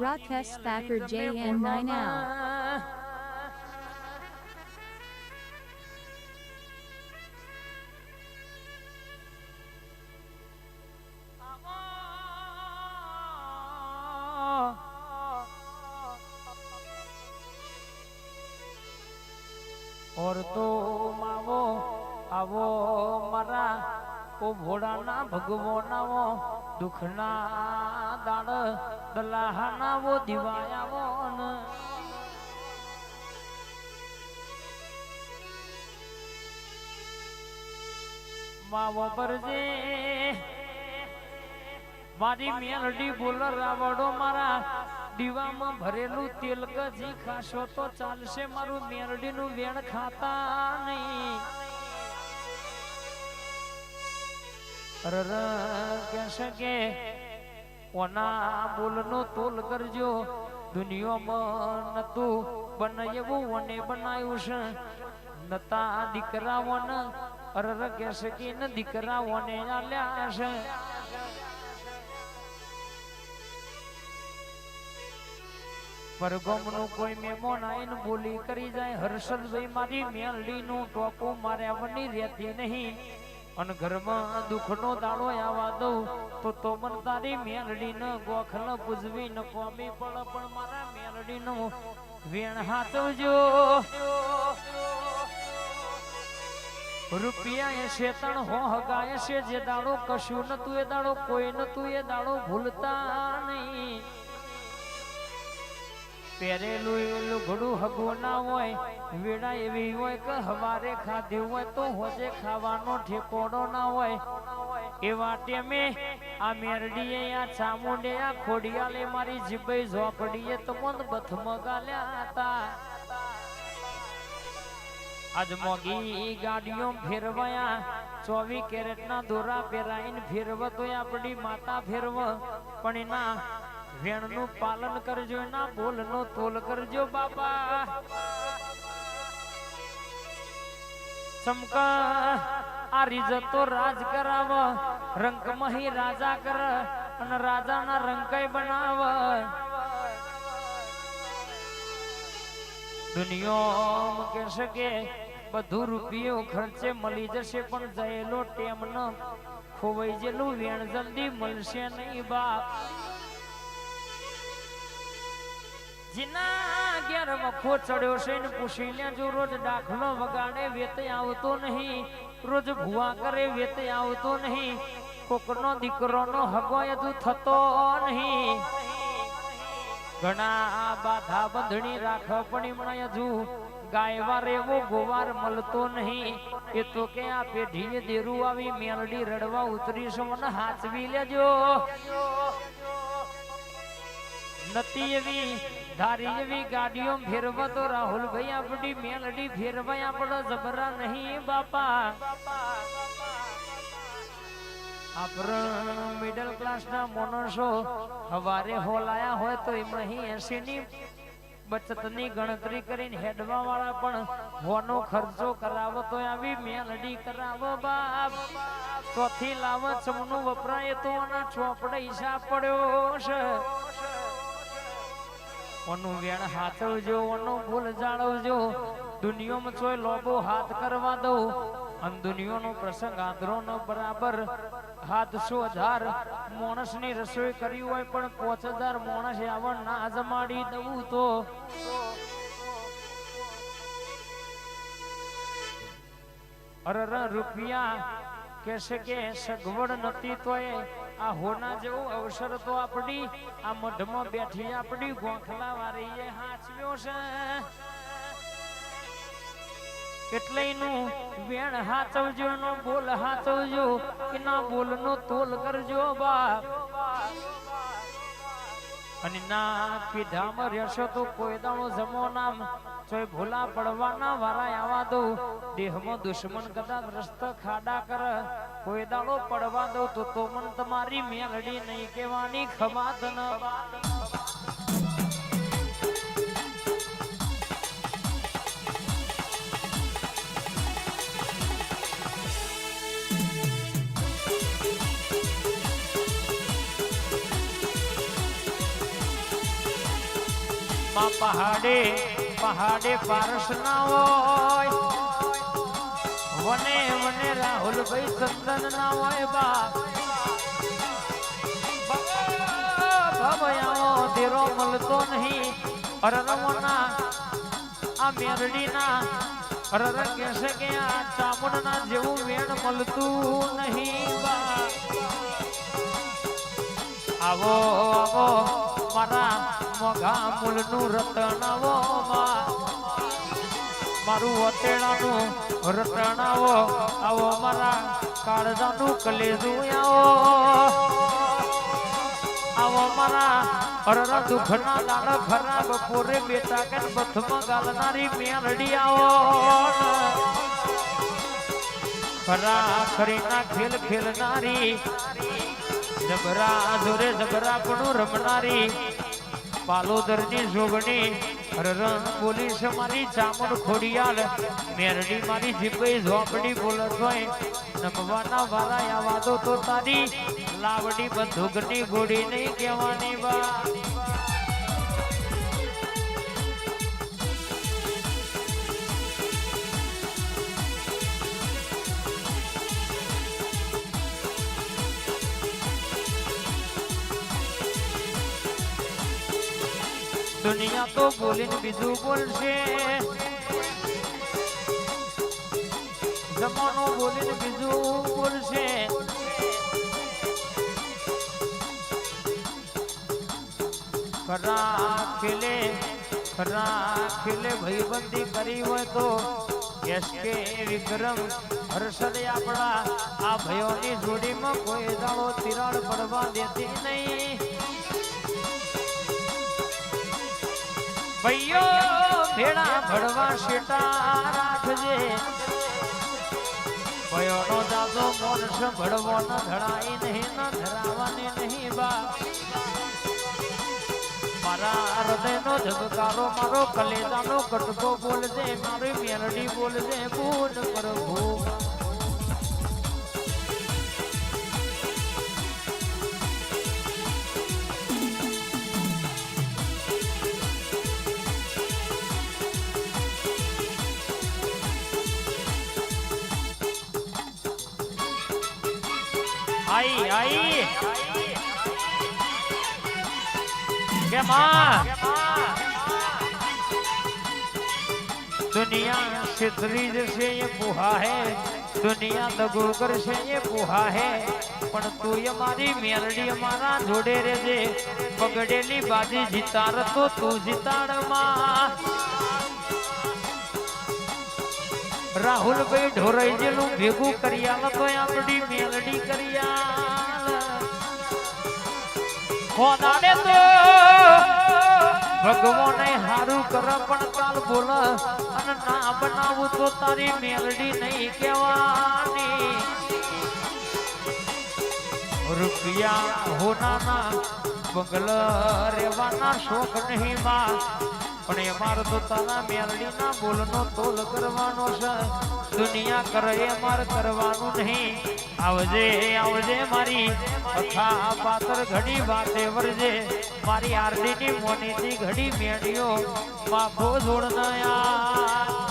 Rakesh Thakur JN9 out. ઓર તો માવો આવો મારા ઓ ભોળાના ભગવો નાવો દુખના દાડ દલાહાના વો દિવાયા વોન. માવો પરજે મારી મેલડી બોલર રાવડો મારા દીવામાં ભરેલું તેલ કજી ખાશો તો ચાલશે મારું મેરડીનું વેણ ખાતા નહીં. અરર કહેશે તોલ કરજો. દુનિયામાં નતું કોઈ મહેમાન આઈને બોલી કરી જાય, હર્ષદભાઈ મારી મેલડીનું ટોપું મારે વની રહેતી નહીં. અને ઘરમાં દુઃખનો દાડો આવા દઉં, તો તો મન તારી મેલડી ન ગોખલ પૂજવી, ન કોમી પડ પણ મારા મેલડી નું વેણ હાચવજો. રૂપિયા એ શેતણ હો, હગાય છે જે દાડો કશું નતું એ દાડો કોઈ નતું એ દાડો ભૂલતા નહીં. પહેરેલું એલું લુગડું હગું ના હોય વેડા એવી હોય કે હવારે ખાધું હોય તો હોજે ખાવાનો ઠેકોડો ના હોય. એવા ટેમે આ મેરડીએ, આ ચામુંડે, આ ખોડિયાલે મારી જીભે ઝોપડીએ તો મન બથ મગાલ્યા હતા. આજ મોગી ગાડીઓ ફેરવાયા ચોવી કેરેટ ના દોરા પહેરાઈને ફેરવ તો આપણી માતા ફેરવ, પણ એના વેણનું પાલન કરજો, એના બોલનો તોલ કરજો બાપા. ચમકા આ રીજતો રાજ કરાવ રંકમહી રાજા કર અને રાજાના રંકાઈ બનાવ. દુનિયો કે બધું રૂપિયો ખર્ચે મળી જશે, પણ જયેલો ટેમ ન ખોવાઈ જેલું વેણ જલ્દી મળશે નહીં બાપ. જીના મળતો નહીં એ તો કે આ પેઢીએ દેરું આવી મેલડી રડવા ઉતરી છે હાચવી લેજો. નતી એવી ધારી એવી ગાડીઓ ફેરવા તો રાહુલભાઈ આપડી મેલડી ફેરવા આપણે જબરા નહીં બાપા. આપણ મિડલ ક્લાસ ના માણસો હવારે હોલાયા હોય તો એમાં એસી ની બચતની ગણતરી કરીને હેડવા વાળા પણ હોનો ખર્ચો કરાવો તો આવી મેલડી કરાવો બાપ. ચોથી લાવ ચમનું વપરાય તો ચોપડે હિસાબ પડ્યો છે. ઓનું વેણ હાથવજો, ઓનું ભૂલ જાળવજો દુનિયામાં ચોય લોબો હાથ કરવા દઉં. અન દુનિયાનો પ્રસંગ આંધળો ન બરાબર. હાથ સો હજાર માણસની રસોઈ કરી હોય પણ પોચ હજાર માણસ આવણ ના જમાડી દઉં તો. અરર રૂપિયા કેસે કે સગવડ નથી તોય. આ હોના જેવું અવસર તો આપણી, આ મઢમાં બેઠી આપણી ગોખલા વાળી એ હાચવ્યો છે. એટલે એનું વેણ હાચવજો નો બોલ હાચવજો, એના બોલનો તોલ કરજો બાપ. અને ના કીધામાં રહેશો તો કોઈ દાણો જમો નામ. ચોય ભૂલા પડવાના વારા આવા દઉં, દેહમાં દુશ્મન કદાચ રસ્ત ખાડા કર, કોઈ દાડો પડવા દઉં તો તો મન તમારી મેલડી નહીં કહેવાની ખમાત ન પહાડે પહાડે પારસ ના હોય. વને વને રાહુલભાઈ ચંદન ના હોય બા ધીરો મળતો નહીં. અરરમોના, આ મેરડીના અરર કહેશે કે આ ચામુંડના જેવું વેણ મળતું નહીં બા આવો આવો મારા મોઘા મૂળનું રતન આવો મારું વતેણાનું રતન આવો મારા કાળજાનું કલેજું આવો. આવો મારા અરરા દુખના દાડ ખરા બપોરે બેટા કે બથમાં ગાલનારી મેરડી આવો. ખરા ખરીના ખેલ ખેલનારી જબરા જોરે જબરા પણ રમનારી. પાલોદરની જોગણી રરણ પોલીસ મારી ચામડ ખોડિયાલ મેરડી મારી જીભઈ ઝોપડી બોલત હોય. નમવાના વારા આ વાદો તો તારી. લાવડી બંધુકની ગોળી નહીં કહેવાની બા દુનિયા તો બોલીને બીજું બોલશે જમાનો બોલીને બીજું બોલશે ખરા ખેલે ખરા ખેલે ભાઈબંધી કરી હોય તો એસકે વિક્રમ, હર્ષદ આપણા આ ભયોની જોડીમાં કોઈ દાડો તિરાડ પડવા દેતી નહીં. ભાઈઓ ભેડા ભડવા શેટા રાખજે. ભયોનો દાદો મોનસ ભડવો ન ધડાઈ નહીં, ન ધરાવાને નહીં બા. મારા હૃદયનો ધબકારો મારો કલેજાનો કટકો બોલજે, મારી મેલડી બોલજે બોલ પ્રભુ. આઈ આઈ. કે માં દુનિયા છેતરી જશે એ પુહા હે દુનિયા દગો કરશે એ પુહા હે પણ તું અમારી મેલડી અમારા જોડે રેજે પગડેલી બાજી જીતાર તો તું જીતાડમાં રાહુલભાઈ ઢોરાઈ જેલું ભેગું કરી આલ તો આપણી મેલડી કરી ખોદાડે તો ભગવાને હારું કર, પણ કાલ બોલ, અને ના બનાવું તો તારી મેલડી નહીં કહેવાની. રૂપિયા હોનાના બગલ રેવાના શોખ નહીં માં. પણ એ મારો તો તારા મેલડીના બોલનો તોલ કરવાનો છે. દુનિયા કરે એ માર કરવાનું નહીં. આવજે આવજે મારી અખા પાતર ઘડી વાતે વરજે. મારી આરડીની મોનીથી ઘડી મેળ્યો. બાપો જોડ નયા